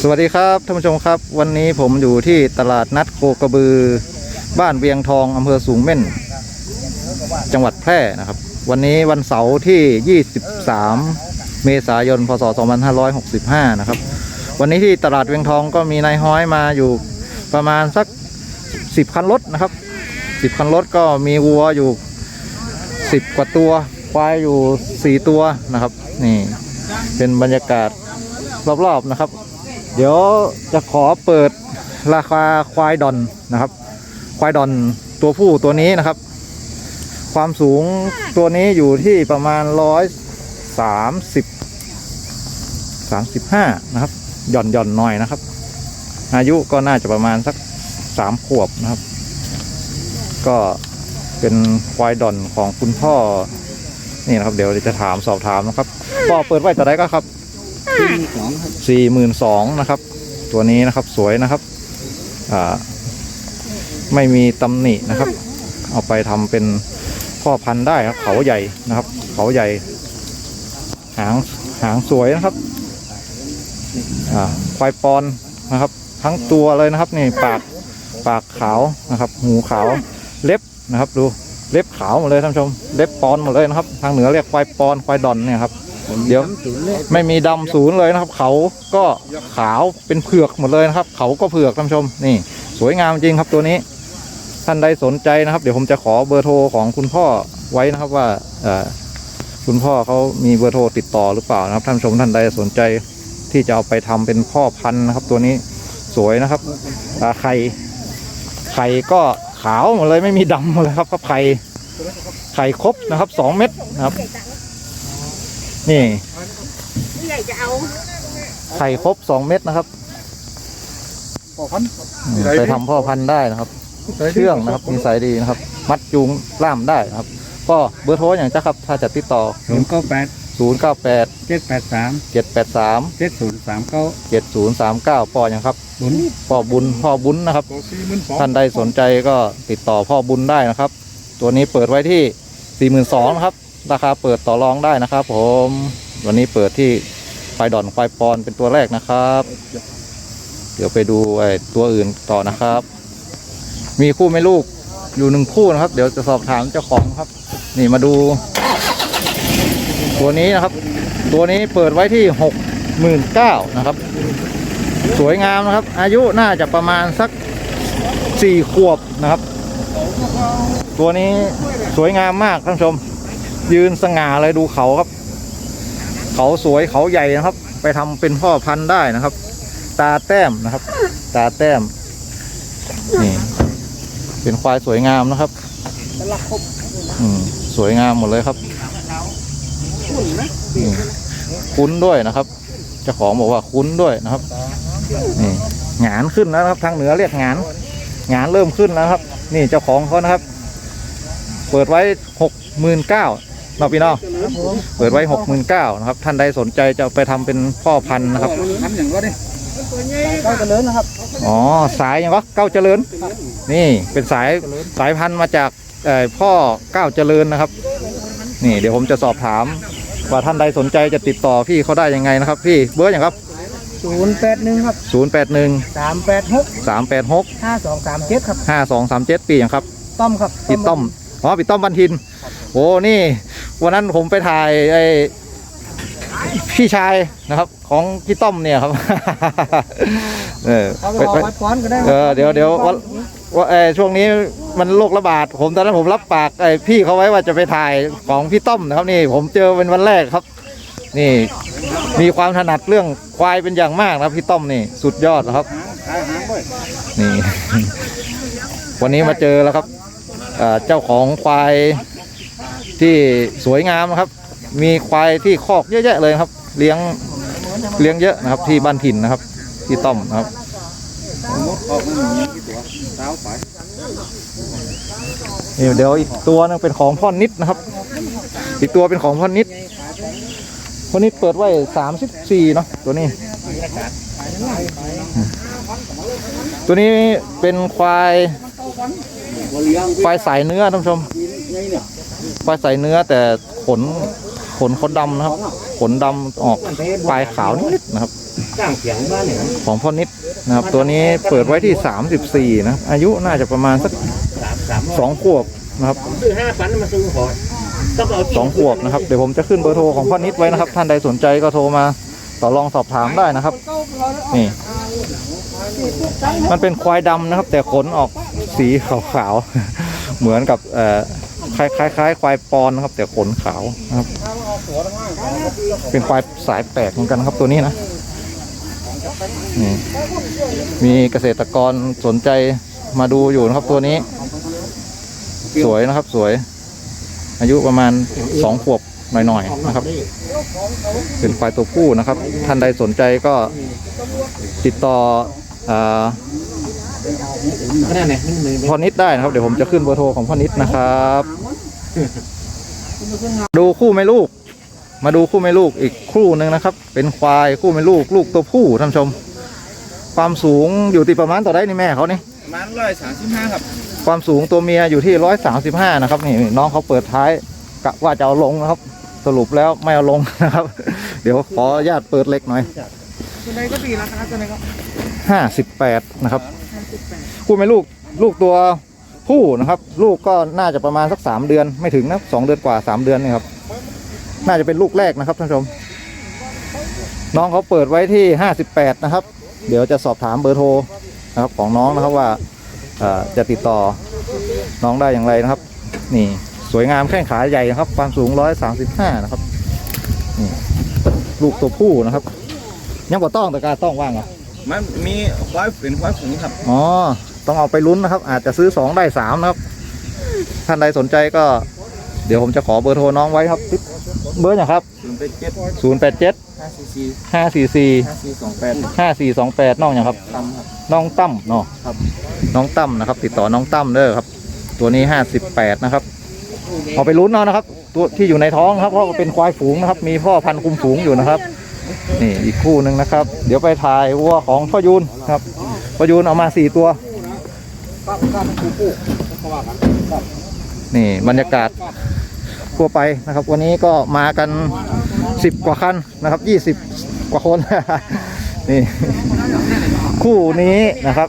สวัสดีครับท่านผู้ชมครับ วันนี้ผมอยู่ที่ตลาดนัดโคกระบือ บ้านเวียงทองอำเภอสูงเม่น จังหวัดแพร่นะครับ วันนี้วันเสาร์ที่ 23 เมษายนพศ 2565 นะครับ วันนี้ที่ตลาดเวียงทองก็มีนายห้อยมาอยู่ประมาณสัก 10 คันรถนะครับ 10 คันรถก็มีวัวอยู่ 10 กว่าตัวควายอยู่ 4 ตัวนะครับ นี่ เป็นบรรยากาศรอบๆนะครับ เดี๋ยวจะขอเปิดราคาควายดอนนะครับ ควายดอนตัวผู้ตัวนี้นะครับ ความสูงตัวนี้อยู่ที่ประมาณร้อยสามสิบสามสิบห้านะครับหย่อนหย่อนหน่อยนะครับ อายุก็น่าจะประมาณสักสามขวบนะครับ ก็เป็นควายดอนของคุณพ่อ นี่นะครับ เดี๋ยวจะถามสอบถามนะครับพ่อเปิดไว้แต่ไหนก็ครับสองครับสี่หมื่นสองนะครับ ตัวนี้นะครับสวยนะครับ อ่า ไม่มีตำหนินะครับ เอาไปทำเป็นพ่อพันธุ์ได้ครับ เขาใหญ่นะครับ เขาใหญ่ หางหางสวยนะครับ อ่าควายปอนนะครับ ทั้งตัวเลยนะครับ นี่ปากปากขาวนะครับ หูขาวเล็บนะครับ ดู เล็บขาวหมดเลยท่านชม เล็บปอนหมดเลยนะครับ ทางเหนือเรียกควายปอนควายดอนเนี่ยครับ เดี๋ยวไม่มีดำศูนย์เลยนะครับ เขาก็ขาวเป็นเผือกหมดเลยนะครับ เขาก็เผือกท่านชม นี่ สวยงามจริงครับตัวนี้ ท่านใดสนใจนะครับ เดี๋ยวผมจะขอเบอร์โทรของคุณพ่อไว้นะครับว่าคุณพ่อเขามีเบอร์โทรติดต่อหรือเปล่านะครับท่านชมท่านใดสนใจที่จะเอาไปทำเป็นพ่อพันธุ์นะครับ ตัวนี้สวยนะครับไข่ไข่ก็ ขาวหมดเลยไม่มีดำหมดเลยครับครับไข่ไข่ครบนะครับสองเม็ดนะครับ นี่ใหญ่จะเอาไข่ครบสองเม็ดนะครับพอพันอืมไปทำพ่อพันธุ์ได้นะครับเชื่องนะครับนิสัยดีนะครับ มัดจูงล่ามได้นะครับ ก็เบอร์โทรอย่างจะครับถ้าจะติดต่อศูนย์เก้าแปด 0 9 8เจ็ดแปดสาม7 8 3เจ็ดศูนย์สามเก้า7 0 3 9ปออย่างครับบุญพ่อบุญพ่อบุญนะครับ ท่านใดสนใจก็ติดต่อพ่อบุญได้นะครับ ตัวนี้เปิดไว้ที่42,000นะครับ ราคาเปิดต่อรองได้นะครับ ผม วันนี้เปิดที่ควายดอนควายปอนเป็นตัวแรกนะครับ เดี๋ยวไปดูไอ้ตัวอื่นต่อนะครับ มีคู่แม่ลูกอยู่หนึ่งคู่นะครับ เดี๋ยวจะสอบถามเจ้าของครับ นี่มาดู ตัวนี้นะครับ ตัวนี้เปิดไว้ที่หกหมื่นเก้านะครับ สวยงามนะครับ อายุน่าจะประมาณสักสี่ขวบนะครับ ตัวนี้สวยงามมากท่านผู้ชม ยืนสง่าเลยดูเขาครับ เขาสวยเขาใหญ่นะครับ ไปทำเป็นพ่อพันธุ์ได้นะครับ ตาแต้มนะครับ ตาแต้มนี่เป็นควายสวยงามนะครับสวยงามหมดเลยครับนี่ คุ้นด้วยนะครับเจ้าของบอกว่าคุ้นด้วยนะครับนี่หงานขึ้นแล้วนะครับ ทางเหนือเรียกหงานหงานเริ่มขึ้นแล้วครับ นี่เจ้าของเขานะครับ เปิดไว้หกหมื่นเก้านาะพี่น้องเปิดไว้หกหมื่นเก้านะครับ ท่านใดสนใจจะเอาไปทำเป็นพ่อพันธุ์นะครับทำอย่างก็ได้ก็จะเลินนะครับ อ๋อ สายยังก็เก้าเจริญ นี่เป็นสายสายพันธุ์มาจากเอ่อพ่อเก้าเจริญนะครับ นี่เดี๋ยวผมจะสอบถาม ว่าท่านใดสนใจจะติดต่อพี่เขาได้ยังไงนะครับ พี่เบอร์อย่างครับ ศูนย์แปดหนึ่งครับ0 8 1 สามแปดหก3 8 6 ห้าสองสามเจ็ดครับ5 2 3 7 ปีอย่างครับ ต้อมครับพี่ต้อมอ๋อพี่ต้อมบันทิน โอ้นี่ วันนั้นผมไปถ่ายไอ้พี่ชายนะครับ ของพี่ต้อมเนี่ยครับ เออเอาไปไปขอไป วัดป้อนก็ได้เออเดี๋ยวเดี๋ยววันว่าเออช่วงนี้ มันโรคระบาด ผมตอนนั้นผมรับปากไอ้พี่เขาไว้ว่าจะไปถ่ายของพี่ต้อมนะครับนี่ ผมเจอเป็นวันแรกครับ นี่ มีความถนัดเรื่องควายเป็นอย่างมากนะครับพี่ต้อมนี่สุดยอดนะครับนี่ วันนี้มาเจอแล้วครับเจ้าของควายที่สวยงามครับ มีควายที่คอกเยอะแยะเลยครับ เลี้ยงเลี้ยงเยอะนะครับ ที่บ้านถิ่นนะครับ ที่ต้อมนะครับ นี่เดี๋ยวอีกตัวนึงเป็นของพ่อนิดนะครับ อีกตัวเป็นของพ่อนิดพ่อนิดเปิดไว้สามสิบสี่เนาะตัวนี้ ตัวนี้เป็นควายควายสายเนื้อท่านผู้ชมควายสายเนื้อแต่ขนขนเขาดำนะครับ ขนดำออกปลายขาวนิดนะครับ จ้างเสียงบ้านเนี่ยของพ่อนิดนะครับ ตัวนี้เปิดไว้ที่ 34 นะครับอายุน่าจะประมาณสักสามสามสองขวบนะครับซื้อห้าพันมาซื้อหอดต้องเอาสองขวบนะครับ เดี๋ยวผมจะขึ้นเบอร์โทรของพ่อนิดไว้นะครับ ท่านใดสนใจก็โทรมาต่อรองสอบถามได้นะครับ นี่ มันเป็นควายดำนะครับ แต่ขนออกสีขาวๆ เหมือนกับเอ่อคล้ายคล้ายคล้ายควายปอนนะครับ แต่ขนขาวนะครับ เป็นควายสายแปลกเหมือนกันครับตัวนี้นะ นี่มีเกษตรกรสนใจมาดูอยู่นะครับตัวนี้ สวยนะครับสวย อายุประมาณสองขวบหน่อยๆนะครับ เป็นควายตัวผู้นะครับ ท่านใดสนใจก็ติดต่ออาก็นั่นแหละมันมือพ่อนิดได้นะครับ เดี๋ยวผมจะขึ้นเบอร์โทรของพอนิดนะครับ ดูคู่แม่ลูก มาดูคู่แม่ลูกอีกคู่หนึ่งนะครับ เป็นควายคู่แม่ลูกลูกตัวผู้ท่านผู้ชม ความสูงอยู่ที่ประมาณต่อได้นี่แม่เขานี่ประมาณร้อยสามสิบห้าครับความสูงตัวเมียอยู่ที่ร้อยสามสิบห้านะครับนี่น้องเขาเปิดท้ายกะว่าจะเอาลงนะครับ สรุปแล้วไม่เอาลงนะครับ เดี๋ยวขออนุญาตเปิดเล็กหน่อยตัวไหนก็ปีราคาตัวไหนก็ห้าสิบแปดนะครับคู่แม่ลูกลูกตัวผู้นะครับ ลูกก็น่าจะประมาณสักสามเดือนไม่ถึงนะสองเดือนกว่าสามเดือนนี่ครับ น่าจะเป็นลูกแรกนะครับท่านผู้ชม น้องเขาเปิดไว้ที่ห้าสิบแปดนะครับ เดี๋ยวจะสอบถามเบอร์โทรนะครับของน้องนะครับว่าเอ่อจะติดต่อน้องได้อย่างไรนะครับ นี่สวยงามแข้งขาใหญ่นะครับ ความสูงร้อยสามสิบห้านะครับนี่ลูกตัวผู้นะครับ ยังกว่าต้องแต่การต้องว่างเหรอมันมีควายเป็นควายฝูงครับอ๋อต้องเอาไปลุ้นนะครับ อาจจะซื้อ 2 ได้ 3 นะครับ ท่านใดสนใจก็เดี๋ยวผมจะขอเบอร์โทรน้องไว้ครับเบอร์อย่างครับศูนย์เป็นเจ็ด087ห้าสี่สี่544ห้าสี่สองแปด5428 น้องอย่างครับตำครับน้องตั้มเนาะครับน้องตั้มนะครับ ติดต่อน้องตั้มเด้อครับ ตัวนี้ 58 นะครับเอาไปลุ้นเอานะครับ ตัวที่อยู่ในท้องครับเพราะว่าเป็นควายฝูงนะครับ มีพ่อพันธุ์คุมฝูงอยู่นะครับ นี่อีกคู่หนึ่งนะครับ เดี๋ยวไปถ่ายวัวของพ่อยูนครับพ่อยูนเอามาสี่ตัวนี่บรรยากาศ ทั่วไปนะครับ วันนี้ก็มากันสิบกว่าคันนะครับยี่สิบกว่าคน นี่คู่นี้นะครับ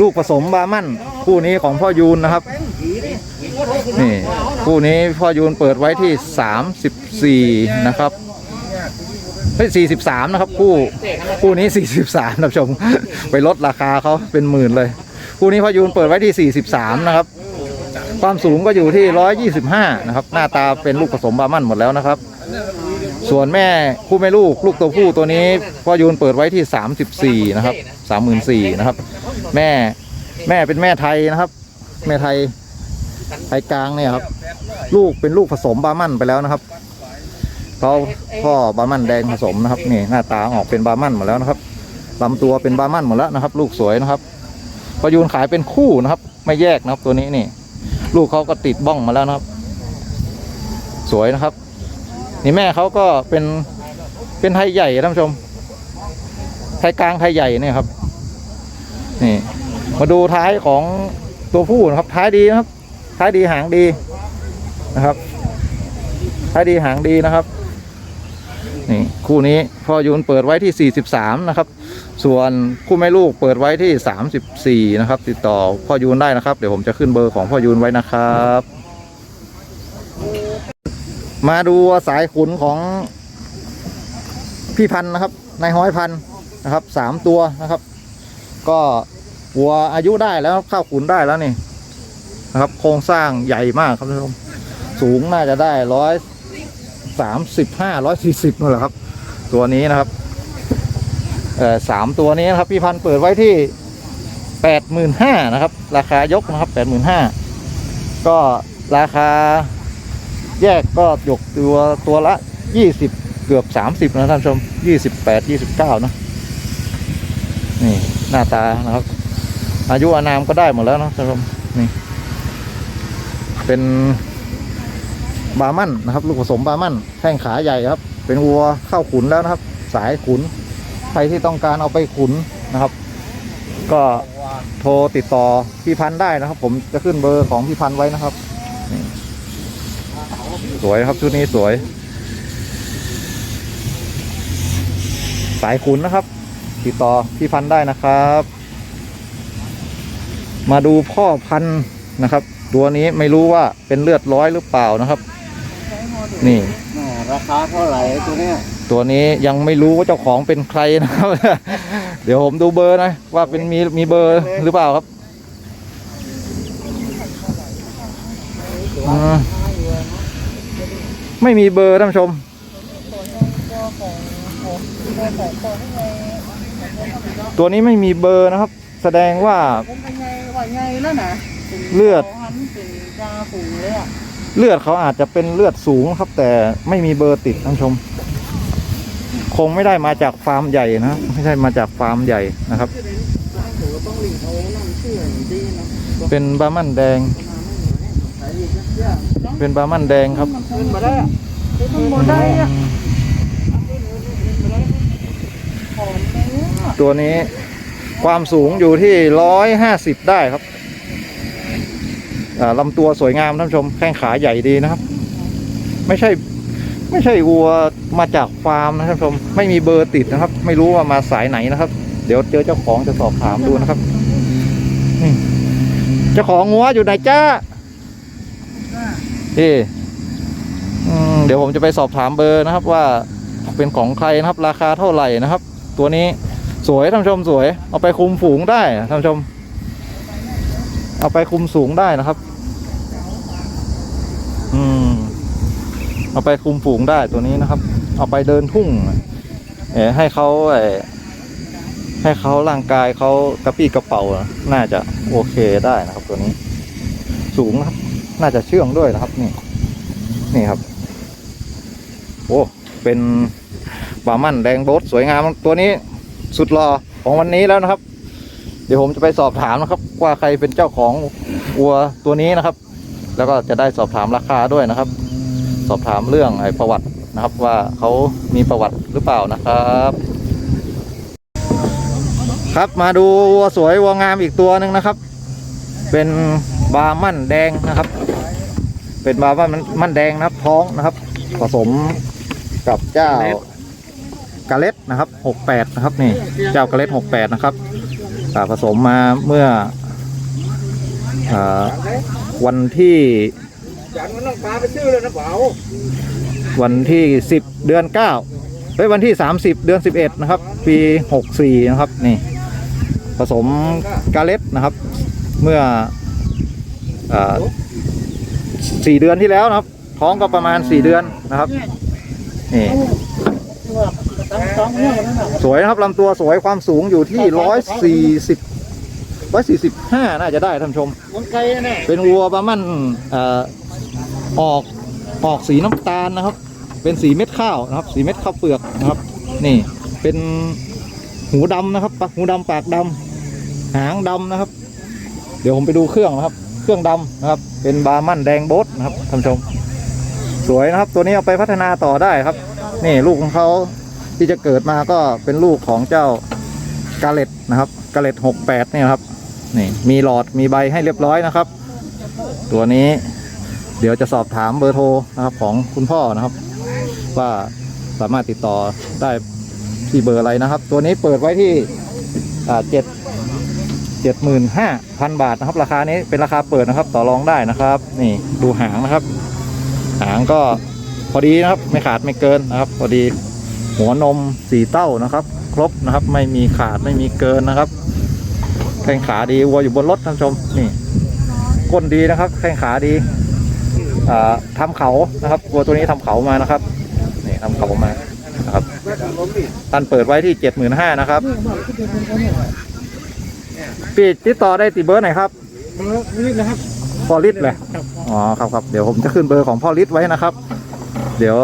ลูกผสมบามั่น คู่นี้ของพ่อยูนนะครับนี่คู่นี้พ่อยูนเปิดไว้ที่สามสิบสี่นะครับเฮ้ยสี่สิบสามนะครับคู่คู่นี้สี่สิบสามท่านผู้ชม ไปลดราคาเขาเป็นหมื่นเลย คู่นี้พ่อยูนเปิดไว้ที่สี่สิบสามนะครับ ความสูงก็อยู่ที่ร้อยยี่สิบห้านะครับ หน้าตาเป็นลูกผสมบามั่นหมดแล้วนะครับ ส่วนแม่คู่แม่ลูกลูกตัวผู้ตัวนี้พ่อยูนเปิดไว้ที่สามสิบสี่นะครับสามหมื่นสี่นะครับ แม่แม่เป็นแม่ไทยนะครับ แม่ไทยไทยกลางเนี่ยครับ ลูกเป็นลูกผสมบามั่นไปแล้วนะครับเขาพ่อบามั่นแดงผสมนะครับนี่หน้าตาออกเป็นบามั่นหมดแล้วนะครับลำตัวเป็นบามั่นหมดแล้วนะครับ ลูกสวยนะครับพอยูนขายเป็นคู่นะครับ ไม่แยกนะครับตัวนี้นี่ ลูกเขาก็ติดบ้องมาแล้วนะครับ สวยนะครับ นี่แม่เขาก็เป็นเป็นไทยใหญ่ท่านผู้ชม ไทยกลางไทยใหญ่เนี่ยครับ นี่ มาดูท้ายของตัวผู้นะครับ ท้ายดีนะครับ ท้ายดีหางดีนะครับ ท้ายดีหางดีนะครับ นี่คู่นี้พ่อยูนเปิดไว้ที่ 43 นะครับ ส่วนคู่แม่ลูกเปิดไว้ที่ 34 นะครับ ติดต่อพ่อยูนได้นะครับ เดี๋ยวผมจะขึ้นเบอร์ของพ่อยูนไว้นะครับ มาดูสายขุนของพี่พันนะครับนายห้อยพันนะครับสามตัวนะครับ ก็วัวอายุได้แล้วเข้าขุนได้แล้วนี่นะครับ โครงสร้างใหญ่มากครับท่านผู้ชมสูงน่าจะได้ร้อยสามสิบห้าร้อยสี่สิบนั่นแหละครับ ตัวนี้นะครับ สามตัวนี้นะครับพี่พันเปิดไว้ที่แปดหมื่นห้านะครับ ราคายกนะครับแปดหมื่นห้าก็ราคาแยกก็ยกตัวตัวละยี่สิบเกือบสามสิบนะท่านชมยี่สิบแปดยี่สิบเก้านะนี่หน้าตานะครับ อายุอานามก็ได้หมดแล้วนะท่านชมนี่ เป็นบามั่นนะครับ ลูกผสมบามั่นแข้งขาใหญ่ครับ เป็นวัวเข้าขุนแล้วนะครับ สายขุน ใครที่ต้องการเอาไปขุนนะครับ ก็โทรติดต่อพี่พันธ์ได้นะครับ ผมจะขึ้นเบอร์ของพี่พันธ์ไว้นะครับ สวยครับชุดนี้สวย สายขุนนะครับ ติดต่อพี่พันธ์ได้นะครับ มาดูพ่อพันธ์นะครับ ตัวนี้ไม่รู้ว่าเป็นเลือดร้อยหรือเปล่านะครับ นี่ราคาเท่าไหร่ตัวเนี้ย ตัวนี้ยังไม่รู้ว่าเจ้าของเป็นใครนะครับ เดี๋ยวผมดูเบอร์นะ ว่าเป็นมีมีเบอร์หรือเปล่าครับอืมไม่มีเบอร์ท่านผู้ชม ตัวนี้ไม่มีเบอร์นะครับ แสดงว่าผมเป็นไงว่าไงแล้วนะป็นเลือดหันเป็นกาฝูงเลยอะเลือดเขาอาจจะเป็นเลือดสูงครับ แต่ไม่มีเบอร์ติดท่านผู้ชม คงไม่ได้มาจากฟาร์มใหญ่นะไม่ใช่มาจากฟาร์มใหญ่นะครับ เป็นบามันแดง เป็นบามันแดงครับมันขึ้นมาได้อะขึ้นมาได้ตัวนี้ความสูงอยู่ที่ร้อยห้าสิบได้ครับลำตัวสวยงามท่านชมแข้งขาใหญ่ดีนะครับ ไม่ใช่ ไม่ใช่วัวมาจากฟาร์มนะท่านผู้ชมไม่มีเบอร์ติดนะครับ ไม่รู้ว่ามาสายไหนนะครับ เดี๋ยวเจอเจ้าของจะสอบถามดูนะครับนี่เจ้าของงัวอยู่ไหนจ้าเอ๊ะอืมเดี๋ยวผมจะไปสอบถามเบอร์นะครับ ว่าเป็นของใครนะครับ ราคาเท่าไหร่นะครับ ตัวนี้สวยท่านผู้ชมสวย เอาไปคุมฝูงได้นะท่านผู้ชม เอาไปคุมสูงได้นะครับ อืม เอาไปคุมฝูงได้ตัวนี้นะครับ เอาไปเดินทุ่งเอให้เขาเอให้เขาร่างกายเขากระปี้กระเป๋าน่าจะโอเคได้นะครับ ตัวนี้ สูงนะครับ น่าจะเชื่องด้วยนะครับ นี่ นี่ครับ โอ้เป็นบามันแดงโบสสวยงามตัวนี้สุดรอของวันนี้แล้วนะครับ เดี๋ยวผมจะไปสอบถามนะครับ ว่าใครเป็นเจ้าของวัวตัวนี้นะครับ แล้วก็จะได้สอบถามราคาด้วยนะครับ สอบถามเรื่องไอ้ประวัตินะครับ ว่าเขามีประวัติหรือเปล่านะครับ ครับมาดูวัวสวยวัวงามอีกตัวหนึ่งนะครับ เป็นบาร์มั่นแดงนะครับ เป็นบาร์มั่นมั่นแดงนะครับท้องนะครับ ผสมกับเจ้ากาเลตนะครับหกแปดนะครับนี่ เจ้ากาเลตหกแปดนะครับผสมมาเมื่ออวันที่ จันมันต้องปลาไปซื้อเลยนะเปล่าวันที่สิบเดือนเก้าเฮ้ยวันที่สามสิบเดือนสิบเอ็ดนะครับ ปีหกสี่นะครับ นี่ ผสมกาเลตนะครับ เมื่ออสี่เดือนที่แล้วนะครับ ท้องก็ประมาณสี่เดือนนะครับ นี่ สวยนะครับลำตัวสวยความสูงอยู่ที่ร้อยสี่สิบร้อยสี่สิบห้าน่าจะได้ท่านชม เป็นวัวบามันเออกออกสีน้ำตาลนะครับ เป็นสีเม็ดข้าวนะครับ สีเม็ดข้าวเปลือกนะครับ นี่เป็นหูดำนะครับปะหูดำปากดำหางดำนะครับ เดี๋ยวผมไปดูเครื่องนะครับ เครื่องดำนะครับ เป็นบามันแดงโบสนะครับท่านผู้ชม สวยนะครับ ตัวนี้เอาไปพัฒนาต่อได้ครับ นี่ลูกของเขาที่จะเกิดมาก็เป็นลูกของเจ้ากาเลตนะครับกาเลตหกแปดเนี่ยครับนี่มีหลอดมีใบให้เรียบร้อยนะครับ ตัวนี้ เดี๋ยวจะสอบถามเบอร์โทรนะครับของคุณพ่อนะครับ ว่าสามารถติดต่อได้ที่เบอร์อะไรนะครับ ตัวนี้เปิดไว้ที่เจ็ดเจ็ดหมื่นห้าพันบาทนะครับ ราคานี้เป็นราคาเปิดนะครับ ต่อรองได้นะครับ นี่ดูหางนะครับ หางก็พอดีนะครับ ไม่ขาดไม่เกินนะครับ พอดีหัวนมสีเต้านะครับ ครบนะครับ ไม่มีขาดไม่มีเกินนะครับแข้งขาดีวัวอยู่บนรถท่านชมนี่ก้นดีนะครับแข้งขาดี อ่าทำเขานะครับวัวตัวนี้ทำเขามานะครับนี่ทำเขามานะครับท่านเปิดไว้ที่เจ็ดหมื่นห้านะครับปีติดต่อได้ติดเบอร์ไหนครับนี่นะครับพ่อฤทธิ์เลยอ๋อครับครับเดี๋ยวผมจะขึ้นเบอร์ของพ่อฤทธิ์ไว้นะครับ เดี๋ยว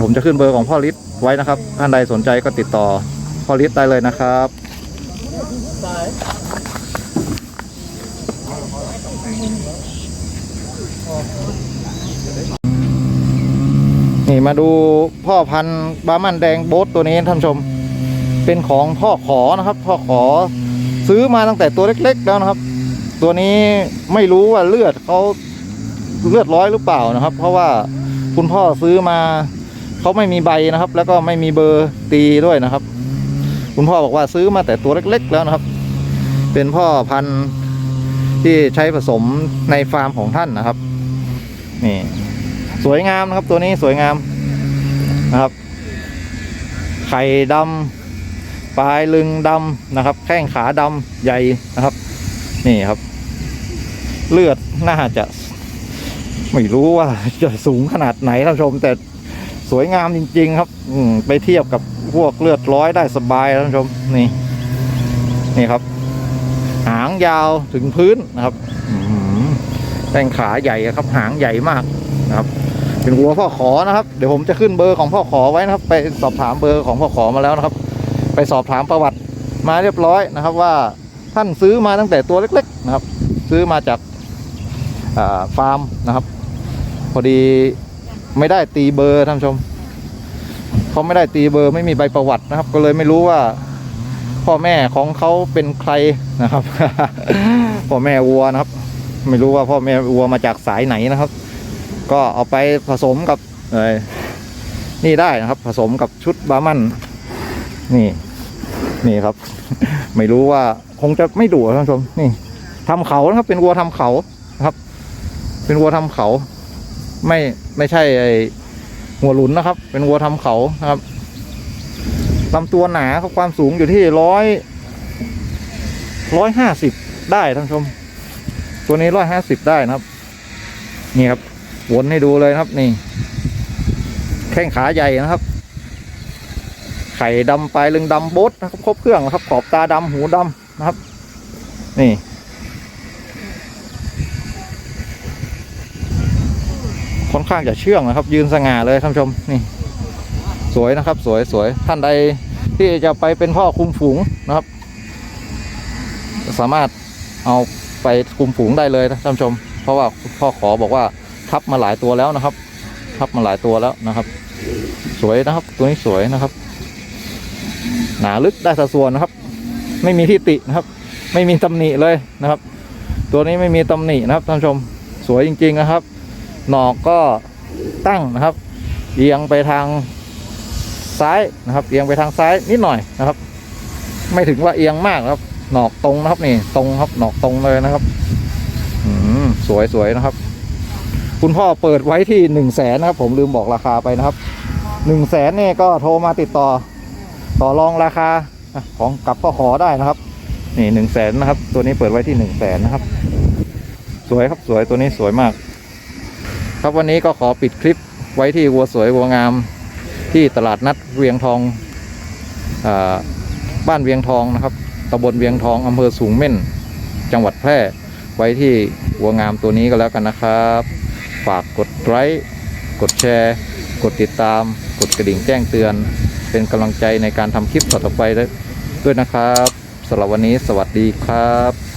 ผมจะขึ้นเบอร์ของพ่อฤทธิ์ไว้นะครับท่านใดสนใจก็ติดต่อพ่อฤทธิ์ได้เลยนะครับ นี่มาดูพ่อพันธุ์บามันแดงโบ๊ทตัวนี้ท่านชม เป็นของพ่อขอนะครับ พ่อขอซื้อมาตั้งแต่ตัวเล็ก ๆ แล้วนะครับ ตัวนี้ไม่รู้ว่าเลือดเขาเลือดร้อยหรือเปล่านะครับ เพราะว่าคุณพ่อซื้อมาเขาไม่มีใบนะครับ แล้วก็ไม่มีเบอร์ตีด้วยนะครับ คุณพ่อบอกว่าซื้อมาแต่ตัวเล็ก ๆ แล้วนะครับ เป็นพ่อพันธุ์ที่ใช้ผสมในฟาร์มของท่านนะครับ นี่ สวยงามนะครับตัวนี้สวยงามนะครับ ไข่ดำปลายลึงดำนะครับ แข้งขาดำใหญ่นะครับ นี่ครับ เลือดน่าจะ ไม่รู้ว่าจะสูงขนาดไหนท่านชม แต่สวยงามจริง ๆ ครับ อืไปเทียบกับพวกเลือดร้อยได้สบายท่านชมนี่ นี่ครับ หางยาวถึงพื้นนะครับแข้งขาใหญ่ครับ หางใหญ่มากนะครับ เป็นวัวพ่อขอนะครับ เดี๋ยวผมจะขึ้นเบอร์ของพ่อขอไว้นะครับ ไปสอบถามเบอร์ของพ่อขอมาแล้วนะครับ ไปสอบถามประวัติมาเรียบร้อยนะครับ ว่าท่านซื้อมาตั้งแต่ตัวเล็ก ๆ นะครับ ซื้อมาจากาฟาร์มนะครับ พอดีไม่ได้ตีเบอร์ท่านชมเขาไม่ได้ตีเบอร์ไม่มีใบประวัตินะครับ ก็เลยไม่รู้ว่า พ่อแม่ของเขาเป็นใครนะครับพ่อแม่วัวนะครับ ไม่รู้ว่าพ่อแม่วัวมาจากสายไหนนะครับ ก็เอาไปผสมกับเอ่อนี่ได้นะครับ ผสมกับชุดบาร์มันนี่นี่ครับ ไม่รู้ว่าคงจะไม่ดุท่านผู้ชมนี่ทำเขานะครับ เป็นวัวทำเขานะครับ เป็นวัวทำเขา ไม่ไม่ใช่ไอหัวหลุนนะครับ เป็นวัวทำเขานะครับลำตัวหนาครับความสูงอยู่ที่ร้อยร้อยห้าสิบได้ท่านผู้ชม ตัวนี้ร้อยห้าสิบได้นะครับ นี่ครับ วนให้ดูเลยครับนี่แข้งขาใหญ่นะครับ ไข่ดำปลายลึงดำโบดนะครับครบเครื่องนะครับ ขอบตาดำหูดำนะครับ นี่ค่อนข้างจะเชื่องนะครับ ยืนสง่าเลยท่านชมนี่ สวยนะครับ สวยสวยท่านใดที่จะไปเป็นพ่อคุมฝูงนะครับ สามารถเอาไปคุมฝูงได้เลยนะท่านชม เพราะว่าพ่อขอบอกว่า ทับมาหลายตัวแล้วนะครับ ทับมาหลายตัวแล้วนะครับ สวยนะครับ ตัวนี้สวยนะครับ หนาลึกได้สัดส่วนนะครับ ไม่มีที่ตินะครับ ไม่มีตำหนิเลยนะครับ ตัวนี้ไม่มีตำหนินะครับท่านชมสวยจริง ๆนะครับ หนอกก็ตั้งนะครับ เอียงไปทางซ้ายนะครับ เอียงไปทางซ้ายนิดหน่อยนะครับ ไม่ถึงว่าเอียงมากครับ หนอกตรงนะครับนี่ ตรงครับหนอกตรงเลยนะครับอืมสวยสวยนะครับ คุณพ่อเปิดไว้ที่หนึ่งแสนนะครับ ผมลืมบอกราคาไปนะครับหนึ่งแสนเนี่ยก็โทรมาติดต่อต่อรองราคาของกับพ่อขอได้นะครับ นี่หนึ่งแสนนะครับ ตัวนี้เปิดไว้ที่หนึ่งแสนนะครับ สวยครับสวยตัวนี้สวยมาก ครับวันนี้ก็ขอปิดคลิปไว้ที่วัวสวยวัวงาม ที่ตลาดนัดเวียงทองอบ้านเวียงทองนะครับตำบลเวียงทองอำเภอสูงเม่น จังหวัดแพร่ไว้ที่วัวงามตัวนี้ก็แล้วกันนะครับ ฝากกดไลค์กดแชร์ กดติดตาม กดกระดิ่งแจ้งเตือน เป็นกำลังใจในการทำคลิปต่อๆไปด้วยนะครับสำหรับวันนี้สวัสดีครับ